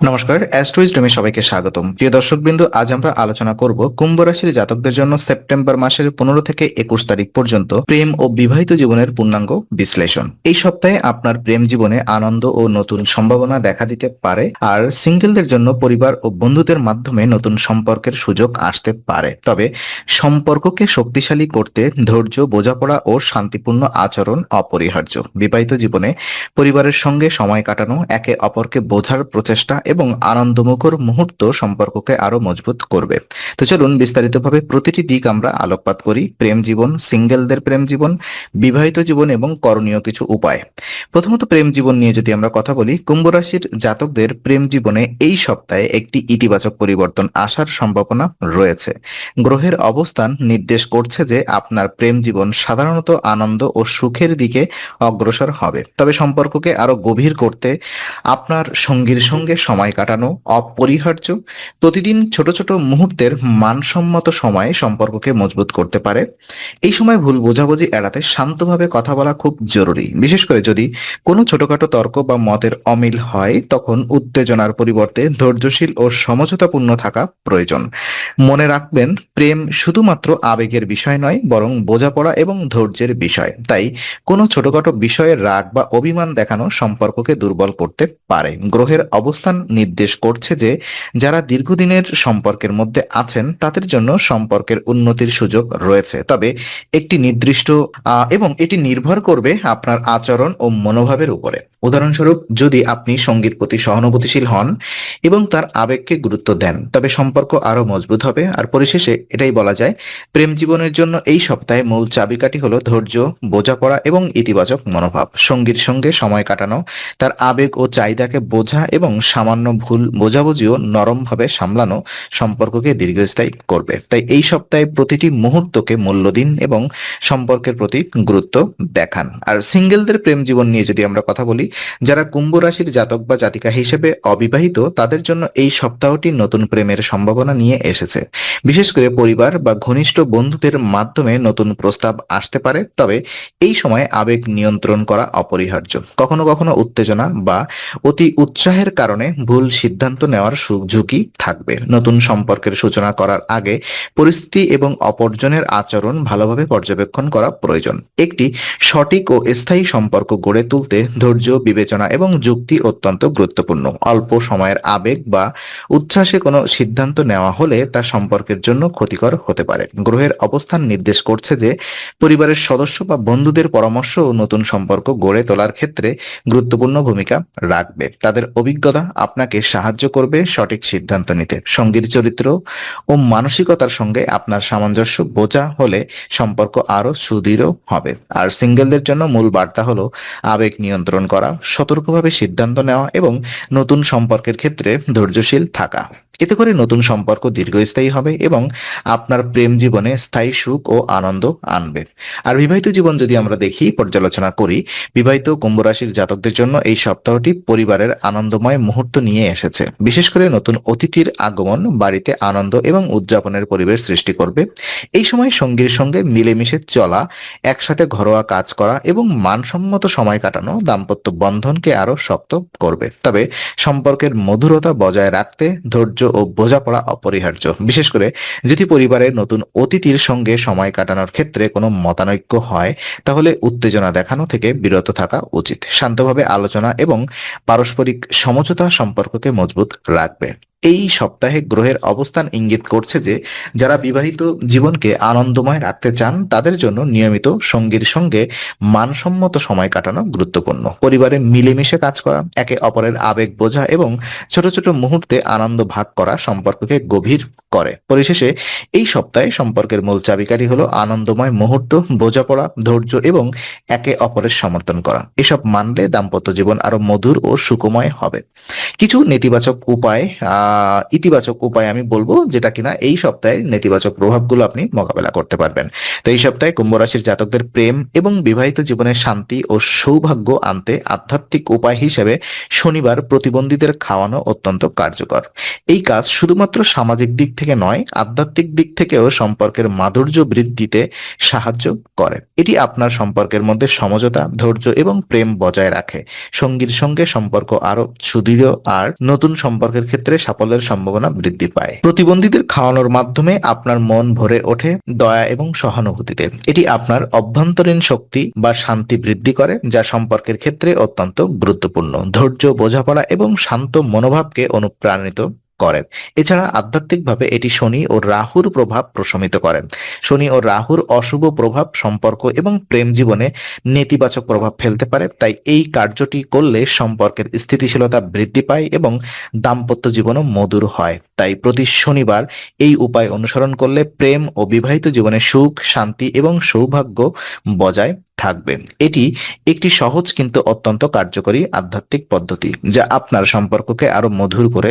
নমস্কার অ্যাস্ট্রোইজডমে সবাইকে স্বাগতম। প্রিয় দর্শকবৃন্দ, আজ আমরা আলোচনা করব কুম্ভ রাশির জাতকদের জন্য সেপ্টেম্বর মাসের পনেরো থেকে একুশ তারিখ পর্যন্ত প্রেম ও বিবাহিত জীবনের পূর্ণাঙ্গ বিশ্লেষণ। এই সপ্তাহে আপনার প্রেম জীবনে আনন্দ ও নতুন সম্ভাবনা দেখা দিতে পারে আর সিঙ্গেলদের জন্য পরিবার ও বন্ধুদের মাধ্যমে নতুন সম্পর্কের সুযোগ আসতে পারে। তবে সম্পর্ককে শক্তিশালী করতে ধৈর্য, বোঝাপড়া ও শান্তিপূর্ণ আচরণ অপরিহার্য। বিবাহিত জীবনে পরিবারের সঙ্গে সময় কাটানো, একে অপরকে বোঝার প্রচেষ্টা এবং আনন্দমুখর মুহূর্ত সম্পর্ককে আরও মজবুত করবে। তো চলুন বিস্তারিতভাবে প্রতিটি দিক আমরা আলোকপাত করি। প্রেম জীবন, সিঙ্গেলদের প্রেম জীবন, বিবাহিত জীবন এবং করণীয় কিছু উপায়। প্রথমত প্রেম জীবন নিয়ে যদি আমরা কথা বলি, কুম্ভ রাশির জাতকদের প্রেম জীবনে এই সপ্তাহে একটি ইতিবাচক পরিবর্তন আসার সম্ভাবনা রয়েছে। গ্রহের অবস্থান নির্দেশ করছে যে আপনার প্রেম জীবন সাধারণত আনন্দ ও সুখের দিকে অগ্রসর হবে। তবে সম্পর্ককে আরও গভীর করতে আপনার সঙ্গীর সঙ্গে সময় কাটানো, অপরিহার্য। প্রতিদিন ছোট ছোট মুহূর্তের মানসম্মত সময়ে সম্পর্ককে মজবুত করতে পারে। এই সময় ভুল বোঝাবুঝি এড়াতে শান্তভাবে কথা বলা খুব জরুরি। বিশেষ করে যদি কোনো ছোটখাটো তর্ক বা মতের অমিল হয়, তখন উত্তেজনার পরিবর্তে ধৈর্যশীল ও সমঝোতাপূর্ণ থাকা প্রয়োজন। মনে রাখবেন, প্রেম শুধুমাত্র আবেগের বিষয় নয়, বরং বোঝাপড়া এবং ধৈর্যের বিষয়। তাই কোনো ছোটখাটো বিষয়ে রাগ বা অভিমান দেখানো সম্পর্ককে দুর্বল করতে পারে। গ্রহের অবস্থান নির্দেশ করছে যে যারা দীর্ঘদিনের সম্পর্কের মধ্যে আছেন, তাদের জন্য সম্পর্কের উন্নতির সুযোগ রয়েছে। তবে একটি নির্দিষ্ট এবং এটি নির্ভর করবে আপনার আচরণ ও মনোভাবের উপরে। উদাহরণস্বরূপ, যদি আপনি সঙ্গীর প্রতি সহানুভূতিশীল হন এবং তার আবেগকে গুরুত্ব দেন, তবে সম্পর্ক আরও মজবুত হবে। আর পরিশেষে এটাই বলা যায়, প্রেম জীবনের জন্য এই সপ্তাহে মূল চাবিকাঠি হলো ধৈর্য, বোঝাপড়া এবং ইতিবাচক মনোভাব। সঙ্গীর সঙ্গে সময় কাটানো, তার আবেগ ও চাহিদাকে বোঝা এবং সামান্য ভুল বোঝাবুঝিও নরমভাবে সামলানো সম্পর্ককে দীর্ঘস্থায়ী করবে। তাই এই সপ্তাহে প্রতিটি মুহূর্তকে মূল্য দিন এবং সম্পর্কের প্রতি গুরুত্ব দেখান। আর সিঙ্গেলদের প্রেম জীবন নিয়ে যদি আমরা কথা বলি, যারা কুম্ভ রাশির জাতক বা জাতিকা হিসেবে অবিবাহিত, তাদের জন্য এই সপ্তাহটি নতুন প্রেমের সম্ভাবনা নিয়ে এসেছে। বিশেষ করে পরিবার বা ঘনিষ্ঠ বন্ধুদের মাধ্যমে নতুন প্রস্তাব আসতে পারে, তবে এই সময় আবেগ নিয়ন্ত্রণ করা অপরিহার্য। কখনো কখনো উত্তেজনা বা অতি উৎসাহের কারণে ভুল সিদ্ধান্ত নেওয়ার ঝুঁকি থাকবে। নতুন সম্পর্কের সূচনা করার আগে পরিস্থিতি এবং অপরজনের আচরণ ভালোভাবে পর্যবেক্ষণ করা প্রয়োজন। একটি সঠিক ও স্থায়ী সম্পর্ক গড়ে তুলতে ধৈর্য, বিবেচনা এবং যুক্তি অত্যন্ত গুরুত্বপূর্ণ। অল্প সময়ের আবেগ বা উচ্ছ্বাসে কোনো সিদ্ধান্ত নেওয়া হলে তা সম্পর্কের জন্য ক্ষতিকর হতে পারে। গ্রহের অবস্থান নির্দেশ করছে যে পরিবারের সদস্য বা বন্ধুদের পরামর্শ ও নতুন সম্পর্ক গড়ে তোলার ক্ষেত্রে গুরুত্বপূর্ণ ভূমিকা রাখবে। তাদের অভিজ্ঞতা আপনাকে সাহায্য করবে সঠিক সিদ্ধান্ত নিতে। সঙ্গীর চরিত্র ও মানসিকতার সঙ্গে আপনার সামঞ্জস্য বোঝা হলে সম্পর্ক আরও সুদৃঢ় হবে। আর সিঙ্গেলদের জন্য মূল বার্তা হলো আবেগ নিয়ন্ত্রণ করা, সতর্কভাবে সিদ্ধান্ত নেওয়া এবং নতুন সম্পর্কের ক্ষেত্রে ধৈর্যশীল থাকা। এতে করে নতুন সম্পর্ক দীর্ঘস্থায়ী হবে এবং আপনার প্রেম জীবনে স্থায়ী সুখ ও আনন্দ আনবে। আর বিবাহিত জীবন যদি আমরা দেখি, পর্যালোচনা করি, বিবাহিত কুম্ভ রাশির জাতকদের জন্য এই সপ্তাহটি পরিবারের আনন্দময় মুহূর্ত নিয়ে এসেছে। বিশেষ করে নতুন অতিথির আগমন, বাড়িতে আনন্দ এবং উদযাপনের পরিবেশ সৃষ্টি করবে। এই সময় সঙ্গীর সঙ্গে মিলেমিশে চলা, একসাথে ঘরোয়া কাজ করা এবং মানসম্মত সময় কাটানো দাম্পত্য বন্ধনকে আরও শক্ত করবে। তবে সম্পর্কের মধুরতা বজায় রাখতে ধৈর্য ও বোঝাপড়া অপরিহার্য। বিশেষ করে যদি পরিবারের নতুন অতিথির সঙ্গে সময় কাটানোর ক্ষেত্রে কোনো মতানৈক্য হয়, তাহলে উত্তেজনা দেখানো থেকে বিরত থাকা উচিত। শান্তভাবে আলোচনা এবং পারস্পরিক সমঝোতা সম্পর্ককে মজবুত রাখবে এই সপ্তাহে গ্রহের অবস্থান ইঙ্গিত করছে যে যারা বিবাহিত জীবনকে আনন্দময় রাখতে চান তাদের জন্য নিয়মিত সঙ্গীর সঙ্গে মানসম্মত সময় কাটানো গুরুত্বপূর্ণ। পরিবারে মিলেমিশে কাজ করা একে অপরের আবেগ বোঝা এবং ছোট ছোট মুহূর্তে আনন্দ ভাগ করা সম্পর্ককে গভীর করে। পরিশেষে এই সপ্তাহে সম্পর্কের মূল চাবিকাঠি হলো আনন্দময় মুহূর্ত বোঝাপড়া ধৈর্য এবং একে অপরের সমর্থন করা। এসব মানলে দাম্পত্য জীবন আরও মধুর ও সুকময় হবে। কিছু নেতিবাচক উপায় আহ, ইতিবাচক উপায় আমি বলব যেটা কিনা এই সপ্তাহে নেতিবাচক প্রভাবগুলো আপনি মোকাবেলা করতে পারবেন। তো এই সপ্তাহে কুম্ভ রাশির জাতকদের প্রেম এবং বিবাহিত জীবনে শান্তি ও সৌভাগ্য আনতে আধ্যাত্মিক উপায় হিসেবে শনিবার প্রতিবন্ধীদের খাওয়ানো অত্যন্ত কার্যকর। এই কাজ শুধুমাত্র সামাজিক দিক থেকে নয়, আধ্যাত্মিক দিক থেকেও সম্পর্কের মাধুর্য বৃদ্ধিতে সাহায্য করে। এটি আপনার সম্পর্কের মধ্যে সমঝোতা, ধৈর্য এবং প্রেম বজায় রাখে। সঙ্গীর সঙ্গে সম্পর্ক আরও সুদৃঢ় আর নতুন সম্পর্কের ক্ষেত্রে সাফল্যের সম্ভাবনা বৃদ্ধি পায়। প্রতিবন্ধীদের খাওয়ানোর মাধ্যমে আপনার মন ভরে ওঠে দয়া এবং সহানুভূতিতে। এটি আপনার অভ্যন্তরীণ শক্তি বা শান্তি বৃদ্ধি করে, যা সম্পর্কের ক্ষেত্রে অত্যন্ত গুরুত্বপূর্ণ। ধৈর্য, বোঝাপড়া এবং শান্ত মনোভাবকে অনুপ্রাণিত করেন। এছাড়া আধ্যাত্মিকভাবে এটি শনি ও রাহুর প্রভাব প্রশমিত করেন। শনি ও রাহুর অশুভ প্রভাব সম্পর্ক এবং প্রেম জীবনে নেতিবাচক প্রভাব ফেলতে পারে, তাই এই কার্যটি করলে সম্পর্কের স্থিতিশীলতা বৃদ্ধি পায় এবং দাম্পত্য জীবনও মধুর হয়। তাই প্রতি শনিবার এই উপায় অনুসরণ করলে প্রেম ও বিবাহিত জীবনে সুখ, শান্তি এবং সৌভাগ্য বজায় থাকবে। এটি একটি সহজ কিন্তু অত্যন্ত কার্যকরী আধ্যাত্মিক পদ্ধতি, যা আপনার সম্পর্ককে আরও মধুর করে